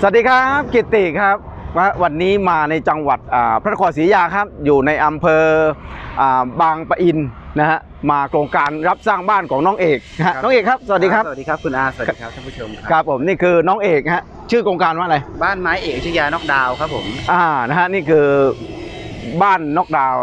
สวัสดีครับกิตติครับว่าวันนี้มาในจังหวัดอ่าพระนครศรีอยุธยาครับอยู่ในอำเภออ่าบางปะอินนะฮะมาโครงการรับสร้างบ้านของน้องเอกนะฮะครับน้องเอกครับสวัสดีครับสวัสดีครับคุณอาสวัสดีครับท่านผู้ชมครับผมนี่คือน้องเอกฮะชื่อโครงการว่าอะไรบ้านไม้เอกชยานอกดาวครับผมอ่านะฮะนี่คือบ้านนอกดาวน์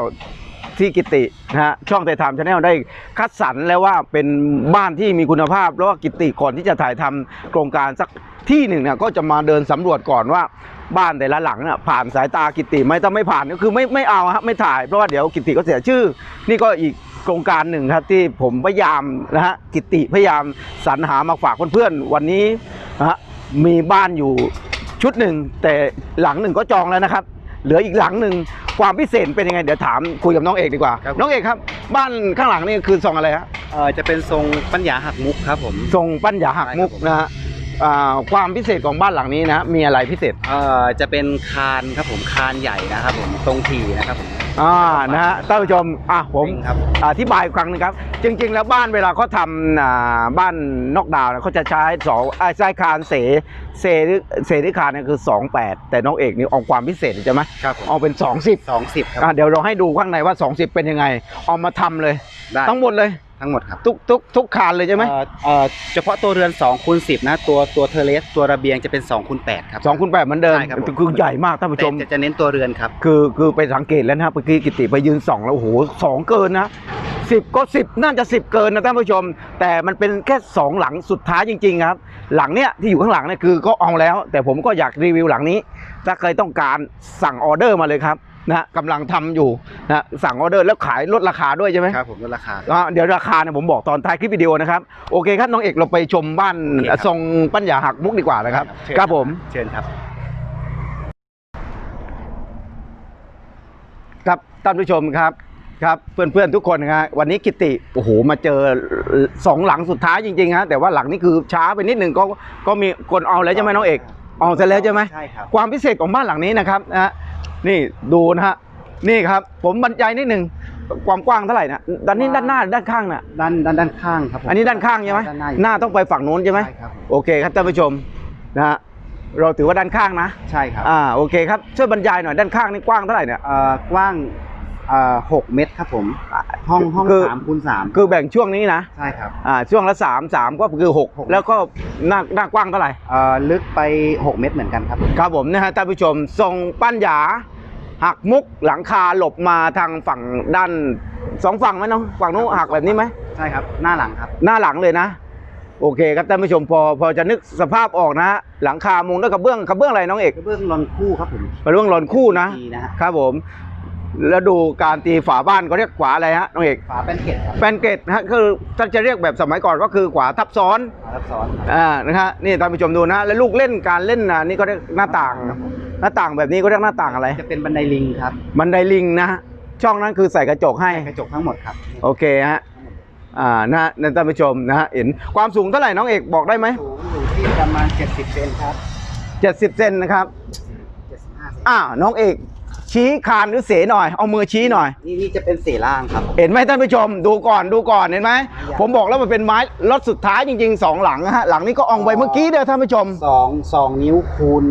ที่กิตินะฮะช่องไทยทามชาแนลได้คัดสรรแล้วว่าเป็นบ้านที่มีคุณภาพแล้วว่ากิติก่อนที่จะถ่ายทำโครงการสัก ที่หนึ่งเนี่ยก็จะมาเดินสำรวจก่อนว่าบ้านแต่ละหลังเนี่ยผ่านสายตากิติไหมถ้าไม่ผ่านก็คือไม่ไม่เอาฮะไม่ถ่ายเพราะว่าเดี๋ยวกิติก็เสียชื่อ นี่ก็อีกโครงการหนึ่งครับที่ผมพยายามนะฮะกิติพยายามสรรหามาฝากเพื่อนๆวันนี้นะฮะมีบ้านอยู่ชุดหนึ่งแต่หลังหนึ่งก็จองแล้วนะครับ เหลืออีกหลังหนึ่งความพิเศษเป็นยังไงเดี๋ยวถามคุยกับน้องเอกดีกว่า น้องเอกครับ บ้านข้างหลังนี่คือทรงอะไรฮะเอ่อจะเป็นทรงปัญญาหักมุกครับผมทรงปั้นหยาหักมุกใช่ครับผมนะฮะอ่า ความพิเศษของบ้านหลังนี้นะมีอะไรพิเศษเอ่อจะเป็นคานครับผมคานใหญ่นะครับผมตรงทีนะครับผมอ่านะฮะท่านผู้ชมอะผมครับอธิบายอีกครั้งหนึงครับ จริง ๆ แล้วบ้านเวลาเขาทำอ่าบ้านนอกดาวน์เนี่ยเขาจะใช้สองอ่าใช้คานเสเสหรือเสหรือคานเนี่ยคือ 28 แต่น้องเอกนี่เอาความพิเศษใช่ไหมครับผมเอาเป็น 20สองสิบครับอะเดี๋ยวเราให้ดูข้างในว่า 20 เป็นยังไง เอามาทำเลยได้ทั้งหมดเลย ทั้งหมดครับ ทุกทุกทุกคานเลยใช่ไหมเอ่อเอ่อเฉพาะตัวเรือน2คูณ10 นะ ตัวตัวเทอร์เลสตัวระเบียงจะเป็น2คูณ8ครับ สองคูณแปดเหมือนเดิมใช่ครับผม คือใหญ่มากท่านผู้ชแต่มจะจะเน้นตัวเรือนครับ คือคือไปสังเกตแล้วนะครับเมื่อกี้กิติไปยืนส่องแล้วโอ้โหสองเกินนะสิบก็สิบน่าจะสิบเกินนะท่านผู้ชม แต่มันเป็นแค่สองหลังสุดท้ายจริงๆครับ หลังเนี้ยที่อยู่ข้างหลังเนี่ยคือก็เอาแล้ว แต่ผมก็อยากรีวิวหลังนี้ ถ้าใครต้องการสั่งออเดอร์มาเลยครับ นะฮะกำลังทำอยู่นะสั่งออเดอร์แล้วขายลดราคาด้วยใช่ไหมครับผมลดราคาอ่าเดี๋ยวราคาเนี่ยผมบอกตอนท้ายคลิปวิดีโอนะครับโอเคครับน้องเอกเราไปชมบ้านโอเคครับทรงปัญญาหักมุกดีกว่านะครับเชิญครับผมเชิญครับครับท่านผู้ชมครับครับเพื่อนๆทุกคนนะครับวันนี้กิติโอ้โหมาเจอสองหลังสุดท้ายจริงๆฮะแต่ว่าหลังนี้คือช้าไปนิดหนึ่งก็ก็มีคนเอาแล้วใช่ไหมน้องเอกเอาเสร็จแล้วใช่ไหมใช่ครับความพิเศษของบ้านหลังนี้นะครับนะฮะ นี่ดูนะฮะนี่ครับ ผมบรรยายนิดหนึ่งความกว้างเท่าไหร่นะด้านนี้ด้านหน้าหรือด้านข้างน่ะด้านด้านด้านข้างครับผมอันนี้ด้านข้างใช่ไหมด้านหน้าหน้าต้องไปฝั่งโน้นใช่ไหมใช่ครับผมโอเคครับท่านผู้ชมนะฮะเราถือว่าด้านข้างนะ ใช่ครับอ่าโอเคครับช่วยบรรยายหน่อยด้านข้างนี่กว้างเท่าไหร่เนี่ย เอ่อกว้างเอ่อหกเมตรครับผมห้องห้องคือ สามคูณสามคือแบ่งช่วงนี้นะใช่ครับ อ่าช่วงละสามสามก็คือหกหก แล้วก็หน้าหน้ากว้างเท่าไหร่ เอ่อลึกไปหกเมตรเหมือนกันครับผมครับผมนะฮะท่านผู้ชมทรงปั้นหยา หักมุกหลังคาหลบมาทางฝั่งด้านสองฝั่งไหมน้องฝั่งนู้นหักแบบนี้ไหมใช่ครับหน้าหลังครับ หน้าหลังเลยนะ โอเคครับท่านผู้ชมพอพอจะนึกสภาพออกนะฮะหลังคามุงด้วยกระเบื้องกระเบื้องอะไรน้องเอกกระเบื้องรอนคู่ครับผมกระเบื้องหลอนคู่นะ ดีนะฮะครับผม แล้วดูการตีฝาบ้านเขาเรียกขวาอะไรฮะน้องเอกฝาเป็นเกล็ดครับแปนเกตนะฮะคือถ้าจะเรียกแบบสมัยก่อนก็คือขวาทับซ้อนฝาทับซ้อนครับอ่านะฮะนี่ท่านผู้ชมดูนะแล้วลูกเล่นการเล่นนะนี่ก็เรียกหน้าต่างครับผมหน้าต่างแบบนี้ก็เรียกหน้าต่างอะไร จะเป็นบันไดลิงครับบันไดลิงนะฮะช่องนั้นคือใส่กระจกให้กระจกทั้งหมดครับโอเคฮะอ่านะฮะนั่นท่านผู้ชมนะฮะเห็นความสูงเท่าไหร่น้องเอกบอกได้ไหมสูงอยู่ที่ประมาณ 70 เซนครับเจ็ดสิบเซนนะครับ75เซน อ่าน้องเอก ชี้คานหรือเสหน่อย เอามือชี้หน่อย นี่นี่จะเป็นเศษล่างครับผมเห็นไหมท่านผู้ชม ดูก่อนดูก่อนเห็นไหม ผมบอกแล้วมันเป็นไม้รถสุดท้ายจริงๆสองหลังนะฮะ หลังนี้ก็อองไปเมื่อกี้เด้อท่านผู้ชมสองสองนิ้วคูณ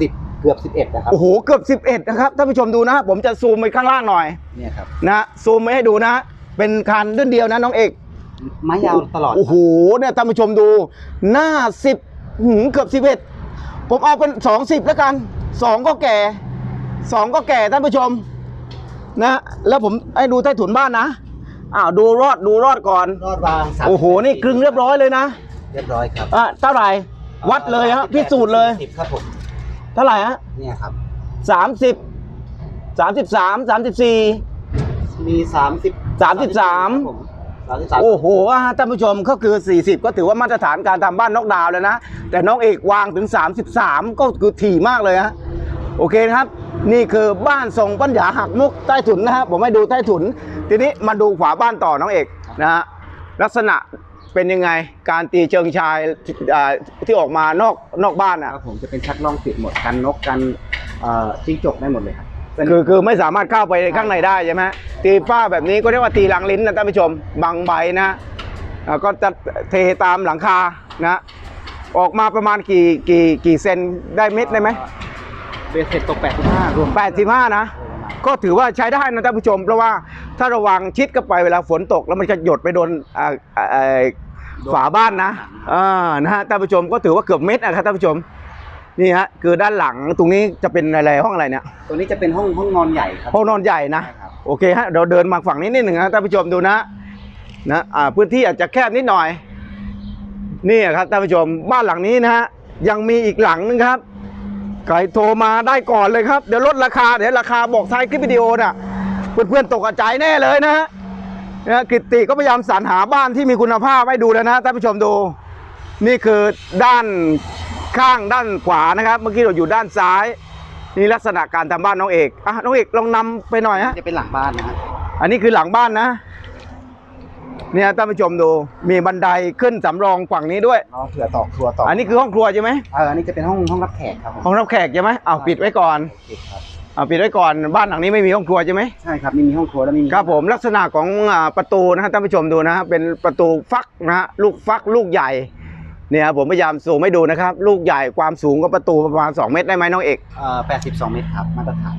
สิบเกือบสิบเอ็ดนะครับ โอ้โห เกือบ11นะครับท่านผู้ชมดูนะ ผมจะซูมไปข้างล่างหน่อย เนี่ยครับ นะซูมไม่ให้ดูนะ เป็นคันเดือนเดียวนะน้องเอก ไม้ยาวตลอด โอ้โห เนี่ยท่านผู้ชมดู หน้า10หืมเกือบ11ผมเอาเป็น20แล้วกัน2ก็แก่ 2ก็แก่ท่านผู้ชมนะแล้วผมให้ดูใต้ถุนบ้านนะอ้าวดูรอดดูรอดก่อน รอดวางสามโอ้โหนี่ครึ่งเรียบร้อยเลยนะเรียบร้อยครับอะเท่าไหร่วัดเลยฮะพิสูจน์เลยสิบครับผมเท่าไหร่ฮะเนี่ยครับสามสิบสามสิบสามสามสิบสี่มีสามสิบสามสิบสามสามสิบสามโอ้โหอะท่านผู้ชมก็คือ 40 ก็ถือว่ามาตรฐานการทำบ้านนอกดาวน์แล้วนะ แต่น้องเอกวางถึง 33 ก็คือถี่มากเลยฮะโอเคนะครับ นี่คือบ้านทรงปัญญาหักมุกใต้ถุนนะฮะผมให้ดูใต้ถุน ทีนี้มาดูฝาบ้านต่อน้องเอกนะฮะลักษณะเป็นยังไงการตีเชิงชายอ่าที่ออกมานอกนอกบ้านอะครับผมจะเป็นชักล่องปิดหมดกันนกกันเอ่อจิ้งจกได้หมดเลยครับเป็นคือคือไม่สามารถเข้าไปข้างในได้ใช่ไหมตีฝ้าแบบนี้ก็เรียกว่าตีหลังลิ้นนะท่านผู้ชมบางใบนะอ่าก็จะเทตามหลังคานะออกมาประมาณกี่กี่กี่เซนได้เม็ดได้ไหม เบสเสร็จตก 85 รวมแปดสิบห้านะ ก็ถือว่าใช้ได้นะท่านผู้ชม เพราะว่าถ้าระวังชิดเข้าไปเวลาฝนตก แล้วมันจะหยดไปโดนอ่าอ่าอ่าฝาบ้านนะอ่านะฮะท่านผู้ชมก็ถือว่าเกือบเม็ดนะครับท่านผู้ชมนี่ฮะคือด้านหลังตรงนี้จะเป็นอะไรห้องอะไรเนี่ยตัวนี้จะเป็นห้องห้องนอนใหญ่ครับห้องนอนใหญ่นะใช่ครับโอเคฮะเราเดินมาฝั่งนี้นิดหนึ่งนะท่านผู้ชมดูนะนะอ่าพื้นที่อาจจะแคบนิดหน่อยนี่ครับท่านผู้ชมบ้านหลังนี้นะฮะยังมีอีกหลังนึงครับ ใครโทรมาได้ก่อนเลยครับ เดี๋ยวลดราคา เดี๋ยวราคาบอกท้ายคลิปวิดีโอน่ะ เพื่อนๆตกใจแน่เลยนะฮะนะกิตติก็พยายามสรรหาบ้านที่มีคุณภาพให้ดูแล้วนะท่านผู้ชมดู นี่คือด้านข้างด้านขวานะครับ เมื่อกี้เราอยู่ด้านซ้าย นี่ลักษณะการทำบ้านน้องเอกอะน้องเอกลองนำไปหน่อยฮะจะเป็นหลังบ้านนะฮะอันนี้คือหลังบ้านนะ เนี่ยท่านผู้ชมดูมีบันไดขึ้นสำรองฝั่งนี้ด้วยเราเผื่อต่อครัวต่ออัอันนี้คือห้องครัวใช่ไหมเอออันนี้จะเป็นห้องห้องรับแขกครับผมห้องรับแขกใช่ไหมเอาปิดไว้ก่อนโอเคครับเอาปิดไว้ก่อนบ้านหลังนี้ไม่มีห้องครัวใช่ไหมใช่ครับไม่มีห้องครัวแล้วไม่มีครับผมลักษณะของอ่าประตูนะฮะท่านผู้ชมดูนะฮะเป็นประตูฟักนะฮะลูกฟักลูกใหญ่ เนี่ยครับผมพยายามสูงให้ดูนะครับ ลูกใหญ่ความสูงก็ประตูประมาณ 2 เมตรได้ไหมน้องเอกเอ่อ82 เมตรครับมาตรฐาน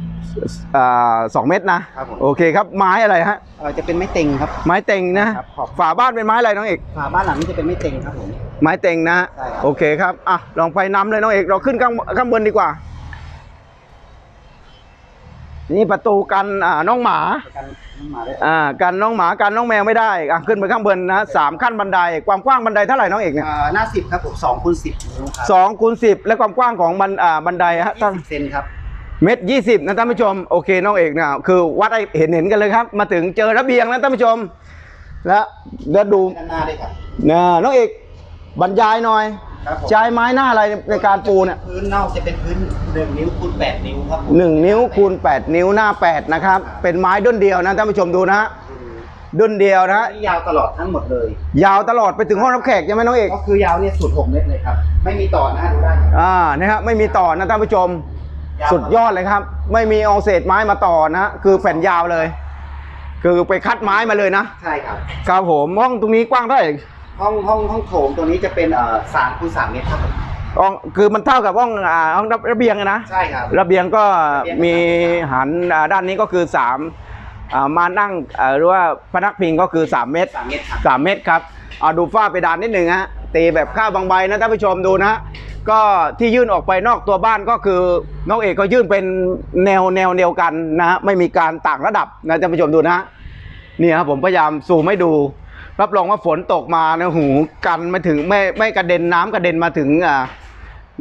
อ่าสองเมตรนะ ครับผม โอเคครับไม้อะไรฮะ เออจะเป็นไม้เต็งครับ ไม้เต็งนะครับขอบ ฝาบ้านเป็นไม้อะไรน้องเอก ฝาบ้านหลังนี้จะเป็นไม้เต็งครับผม ไม้เต็งนะ ใช่ครับ โอเคครับ อะ ลองไปนำเลยน้องเอก เราขึ้นข้างข้างบนดีกว่า นี่ประตูกันอ่าน้องหมาประกันมาได้อ่ากันน้องหมากันน้องแมวไม่ได้อะขึ้นไปข้างบนนะสามขั้นบันไดความกว้างบันไดเท่าไหร่น้องเอกเนี่ยเอ่อหน้าสิบครับผม2คูณ10นิ้วครับสองคูณสิบและความกว้างของบันอ่าบันไดฮะตั้ง20เซนครับเมตรยี่สิบนะท่านผู้ชมโอเคน้องเอกเนี่ยคือวัดให้เห็นเห็นกันเลยครับ มาถึงเจอระเบียงนะท่านผู้ชม แล้วแล้วดูด้านหน้าด้วยครับนะน้องเอกบรรยายหน่อย ครับผม ใช้ไม้หน้าอะไรในการปูเนี่ยพื้นนอกจะเป็นพื้น1นิ้วคูณ8นิ้วครับผมหนึ่งนิ้วคูณ 8 นิ้วหน้า 8 นะครับ เป็นไม้ด้นเดียวนะท่านผู้ชมดูนะฮะด้นเดียวนะฮะนี่ยาวตลอดทั้งหมดเลย ยาวตลอดไปถึงห้องรับแขกใช่ไหมน้องเอก ก็คือยาวเนี่ยสุด6เมตรเลยครับ ไม่มีต่อนะฮะดูได้ครับ อ่านะฮะไม่มีต่อนะท่านผู้ชม ยาว สุดยอดเลยครับ ไม่มีเอาเศษไม้มาต่อนะฮะคือแผ่นยาวเลย คือไปคัดไม้มาเลยนะ ใช่ครับ ครับผมห้องตรงนี้กว้างเท่าไหร่ ห้องห้องห้องโถงตัวนี้จะเป็นเอ่อสามคูณสามเมตรครับผม ห้องคือมันเท่ากับห้องอ่าห้องระเบียงอะนะใช่ครับ ระเบียงก็ระเบียงมีหันอ่าด้านนี้ก็คือ3อ่ามานั่งอ่าหรือว่าพนักพิงก็คือ 3 เมตร สามเมตรครับสามเมตรครับเอาดูฝ้าเพดานนิดหนึ่งฮะตีแบบข้าวบางใบนะท่านผู้ชมดูนะฮะก็ที่ยื่นออกไปนอกตัวบ้านก็คือน้องเอกก็ยื่นเป็นแนวแนวเดียวกันนะฮะไม่มีการต่างระดับนะท่านผู้ชมดูนะฮะนี่ครับผมพยายามซูมให้ดู รับรองว่าฝนตกมานะหูกันไม่ถึงไม่ไม่กระเด็นน้ำกระเด็นมาถึง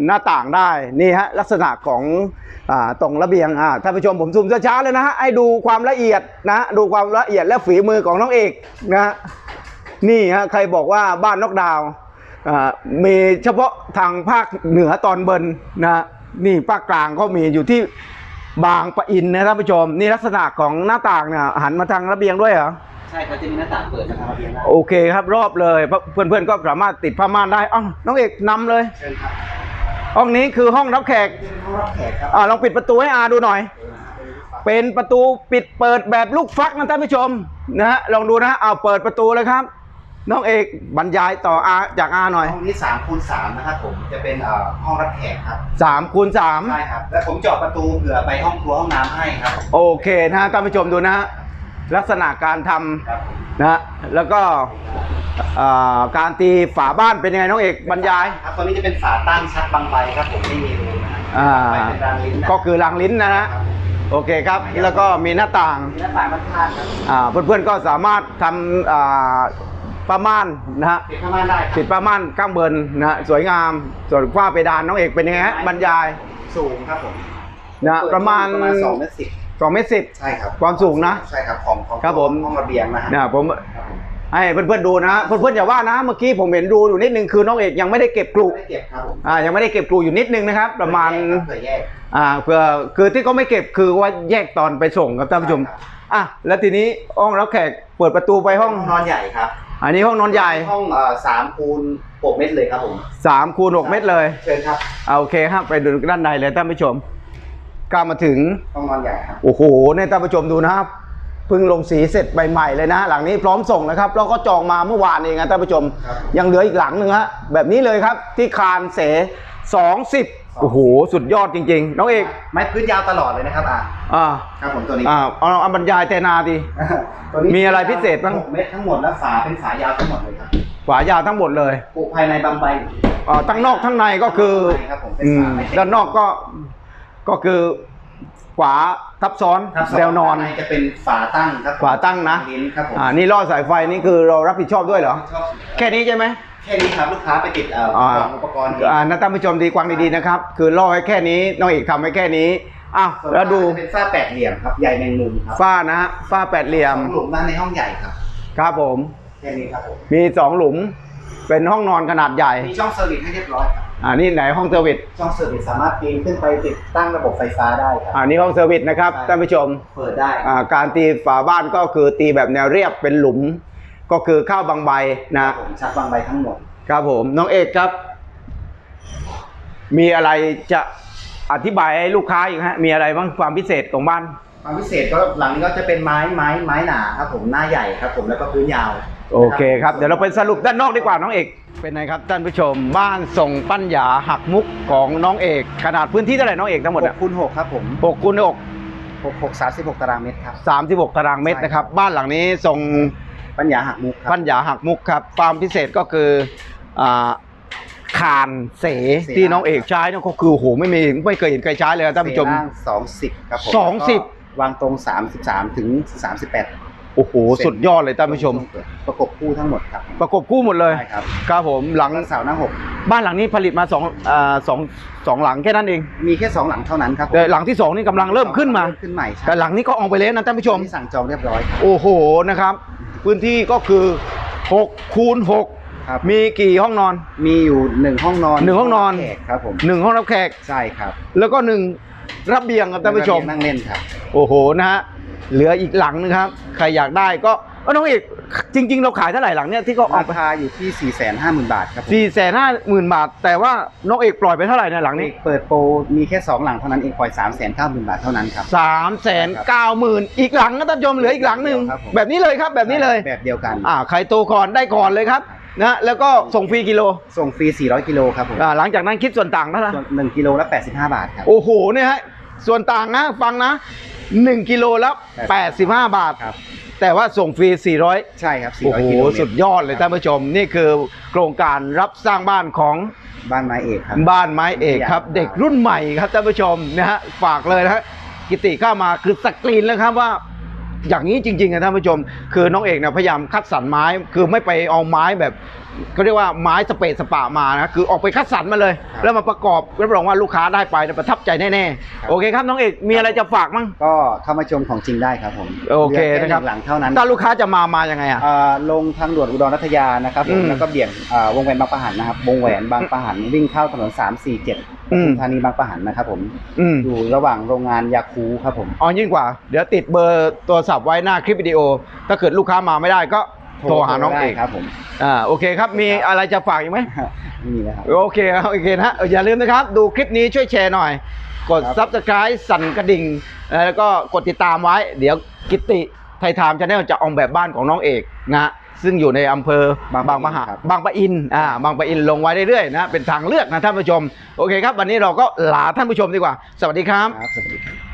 หน้าต่างได้นี่ฮะลักษณะของอตรงระเบียงอ่าท่านผู้ชมผมซูมช้าๆเลยนะฮะให้ดูความละเอียดนะดูความละเอียดและฝีมือของน้องเอกนะฮะนี่ฮะใครบอกว่าบ้านนอกดาวน์อ่ามีเฉพาะทางภาคเหนือตอนบนนะฮะนี่ภาคกลางก็มีอยู่ที่บางปะอินนะท่านผู้ชม นี่ลักษณะของหน้าต่างเนี่ยหันมาทางระเบียงด้วยเหรอ ใช่ครับจะมีหน้าต่างเปิดมาทางระเบียงได้โอเคครับรอบเลยเพื่อนเพื่อนๆก็สามารถติดผ้าม่านได้อ้าวน้องเอกนำเลย เชิญครับห้องนี้คือห้องรับแขกเป็นห้องรับแขกครับอ่าลองปิดประตูให้อาดูหน่อย เป็นประตูปิดเปิดแบบลูกฟักนะท่านผู้ชมนะฮะลองดูนะฮะเอาเปิดประตูเลยครับ น้องเอกบรรยายต่ออาจากอาหน่อยห้องนี้สามคูณสามนะครับผมจะเป็นเอ่อห้องรับแขกครับสามคูณสามใช่ครับ แล้วผมเจาะประตูเผื่อไปห้องครัวห้องน้ำให้ครับ โอเคนะฮะท่านผู้ชมดูนะฮะ ลักษณะการทำครับผมนะฮะแล้วก็อ่าการตีฝาบ้านเป็นยังไงน้องเอกบรรยายครับตัวนี้จะเป็นฝาตั้งชัดบางใบครับผมไม่มีรูนะฮะอ่าไปเป็นรางลิ้นนะก็คือรางลิ้นนะฮะครับโอเคครับแล้วก็มีหน้าต่างมีหน้าต่างข้างๆครับอ่าเพื่อนๆก็สามารถทำอ่าประม่านนะฮะปิดข้างล่างได้ครับติดประม่านข้างบนนะฮะสวยงามส่วนฝ้าเพดานน้องเอกเป็นยังไงฮะบรรยายสูงครับผมนะฮะประมาณประมาณสองเมตรสิบ สองเมตรสิบใช่ครับความสูงนะ ใช่ครับของของครับผม ห้องระเบียงนะฮะ นะผมครับผมให้เพื่อนๆดูนะเพื่อนๆอย่าว่านะเมื่อกี้ผมเห็นดูอยู่นิดนึงคือน้องเอกยังไม่ได้เก็บกลุไม่ได้เก็บครับผมอ่ายังไม่ได้เก็บกลุอยู่นิดนึงนะครับ ประมาณเผื่อแยกอ่าเพื่อคือที่เขาไม่เก็บคือว่าแยกตอนไปส่งครับท่านผู้ชมใช่ครับอะแล้วทีนี้ห้องรับแขกเปิดประตูไปห้องห้อง นอนใหญ่ครับอันนี้ห้องนอนใหญ่ห้องเอ่อสามคูณหกเมตรเลยครับผม3คูณ6เมตรเลย เชิญครับ เอาโอเคครับไปดูด้านในเลยท่านผู้ชม กล้ามาถึงห้องนอนใหญ่ครับ โอ้โหเนี่ยท่านผู้ชมดูนะครับเพิ่งลงสีเสร็จใหม่ๆเลยนะ หลังนี้พร้อมส่งนะครับเราก็จองมาเมื่อวานเองนะท่านผู้ชม ครับ ยังเหลืออีกหลังหนึ่งฮะแบบนี้เลยครับที่คานเสสองสิบโอ้โหสุดยอดจริงๆ น้องเอกไม้พื้นยาวตลอดเลยนะครับอะอ่าครับผมตัวนี้ อ่าเอาเอาบรรยายแต่นาดี ตัวนี้มีอะไรพิเศษบ้าง หกเม็ดทั้งหมดและฝาเป็นฝายาวทั้งหมดเลยครับขวายาวทั้งหมดเลยปลูกภายในบางใบอ่าทั้งนอกทั้งในก็คือครับผมเป็นอืมฝาไม้เต็มด้านนอกก็ ก็คือขวาทับซ้อนครับแนวนอนข้างในจะเป็นฝาตั้งครับผมฝาตั้งนะลิ้นครับผมอ่านี่ล่อสายไฟนี่คือเรารับผิดชอบด้วยเหรอ ชอบแค่นี้ใช่ไหม แค่นี้ครับลูกค้าไปติดเอ่ออ่ากล่องอุปกรณ์เองอ่านะท่านผู้ชมดีกวางดีๆนะครับ คือล่อไว้แค่นี้น้องเอกทำไว้แค่นี้อ้าวส่นแล้วดูจะเป็นฝ้าแปดเหลี่ยมครับใหญ่แมงมุมครับฝ้านะฮะฝ้าแปดเหลี่ยสมองหลุมด้านในห้องใหญ่ครับครับผม แค่นี้ครับผมมีสองหลุมเป็นห้องนอนขนาดใหญ่ มีช่องเซอร์วิสให้เรียบร้อยครับ อ่านี่ไหนห้องเซอร์วิสช่องเซอร์วิสสามารถปีนขึ้นไปติดตั้งระบบไฟฟ้าได้ครับ อ่านี่ห้องเซอร์วิสนะครับใช่ ท่านผู้ชมเปิดได้อ่าการตีฝาบ้านก็คือตีแบบแนวเรียบเป็นหลุม ก็คือเข้าบางใบคนะรับผมชักบางใบทั้งหมด ครับผมน้องเอกครับ มีอะไรจะอธิบายให้ลูกค้าอีกฮะมีอะไรบ้างความพิเศษของบ้าน ความพิเศษก็หลังนี้ก็จะเป็นไม้ไม้ไม้หนาครับผมหน้าใหญ่ครับผมแล้วก็พื้นยาว โอเคครับ เดี๋ยวเราไปสรุปด้านนอกดีกว่าน้องเอก เป็นไงครับท่านผู้ชม บ้านทรงปัญญาหักมุกของน้องเอก ขนาดพื้นที่เท่าไหร่น้องเอกทั้งหมดหอะกคูณหกครับผมหกคูณหกหกหกสามสิบหกตารางเมตรครับสามสิบหกตารางเมตรนะครับ บ้านหลังนี้ทรงปัญญาหักมุกครับปัญญาหักมุกครับความพิเศษก็คืออ่าคานเสเสที่น้องเอกใช้เนี่ยก็คือโอ้โหไม่มีไม่เคยเห็นใครใช้เลยครับท่านผู้ชมเศษล่างสองสิบครับผมสองสิบแล้วก็วางตรงสามสิบสามถึงสามสิบแปด โอ้โหสุดยอดเลยท่านผู้ชม ประกบคู่ทั้งหมดครับ ประกบคู่หมดเลยใช่ครับ ครับผมหลังหลังเสาหน้าหกบ้านหลังนี้ผลิตมาสองอ่าสองสองหลังแค่นั้นเองมีแค่สองหลังเท่านั้นครับผมแต่หลังที่สองนี่กำลังเริ่มขึ้นมา เริ่ขึ้นใหม่ใช่แต่หลังนี้ก็ออกไปแล้วนะท่านผู้ชม ที่สั่งจองเรียบร้อยครับ โอ้โหนะครับ พื้นที่ก็คือ6คูณครับ 6มีกี่ห้องนอน มีอยู่หนึ่งห้องนอนหนึ่งห้องนอน แขกครับผม1ห้องรับแขก ใช่ครับแล้วก็หนึ่งระเบียงครับท่านผู้ชมนั่งเล่นครับ โอ้โหนะฮะ เหลืออีกหลังนึงครับ ใครอยากได้ก็เอ้าน้องเอกจริง ๆ เราขายเท่าไหร่หลังเนี้ยที่เขาออรากไปคาอยู่ที่4ี่แสนห้าหมื่นบาทครับผมสี่แสนห้าหมื่นบาท แต่ว่าน้องเอกปล่อยไปเท่าไหร่ในยหลังนี้เปิดโปรมีแค่สองหลังเท่านั้นเองปล่อย3ามแสนเก้าหมื่นบาทเท่านั้นครับ สามแสนเก้าหมื่นอีกหลังนะท่านผู้ชมเหลืออีกหลังหนึ่งครับผม แบบนี้เลยครับแบบนี้เลยแบบเดียวกัน อ่าใครโตก่อนได้ก่อนเลยครับนะแล้วก็ส่งฟรีกิโลส่งฟรี 400 กิโลครับผมอ่าหลังจากนั้นคิดส่วนต่างเท่าไหร่ ส่วนหนึ่งกิโลละ85 บาทครับ โอ้โหเนี่ยฮะส่วนต่างนะฟังนะ 1กิโลแล้ว85 บาท ครับ แต่ว่าส่งฟรี 400 ใช่ครับโอ้โห 400กิโลเมตรสุดยอดเลยท่านผู้ชม นี่คือโครงการรับสร้างบ้านของบ้านไม้เอกครับ บ้านไม้เอกครับครับ เด็กรุ่นใหม่ครับท่านผู้ชมนะฮะฝากเลยนะฮะกิติเข้ามาคือสกรีนแล้วครับว่า อย่างนี้จริงๆนะท่านผู้ชม คือน้องเอกเนี่ยพยายามคัดสรรไม้คือไม่ไปเอาไม้แบบ เขาเรียกว่าไม้สเปซสปะมานะคือออกไปคัดสรรมาเลย ครับแล้วแล้วมาประกอบรับรองว่าลูกค้าได้ไปเนี่ยประทับใจแน่ครับ ๆ โอเคครับน้องเอกมีอะไรจะฝากมั้ง ก็เข้ามาชมของจริงได้ครับผมโอเคหลืแนะครับหงหลังเท่านั้นถ้าลูกค้าจะมามายังไงอะ อ่าลงทางด่วนอุดรรัตยานะครับผอืมมแล้วก็เบี่ยงอ่าวงแหวนบางประหันนะครับ วงแหวนบางประหันวิ่งเข้าถนน 347ปอืม ทุมธานีบางประหันนะครับผมอืมอยู่ระหว่างโรงงานยาคูครับผม อ๋อยิ่งกว่า เดี๋ยวติดเบอร์โทรศัพท์ไว้หน้าคลิปวิดีโอ ถ้าเกิดลูกค้ามาไม่ได้ก็ โทรหาน้องเอกได้ครับผม อ่าโอเคครับมีอะไรจะฝากอีกไหมไม่มีแล้วครับ โอเคครับโอเคนะเอออย่าลืมนะครับ ดูคลิปนี้ช่วยแชร์หน่อย กด ครับ Subscribe สั่นกระดิ่ง แล้วก็กดติดตามไว้ เดี๋ยวกิตติไทยไทม์ชาแนลจะออกแบบบ้านของน้องเอกนะฮะซึ่งอยู่ในอำเภอบางบางปะปะอินหะครับ บางปะอินอ่าบางปะอินลงไว้เรื่อยๆนะ เป็นทางเลือกนะท่านผู้ชม โอเคครับ วันนี้เราก็ลาท่านผู้ชมดีกว่า สวัสดีครับ ครับสวัสดีครับ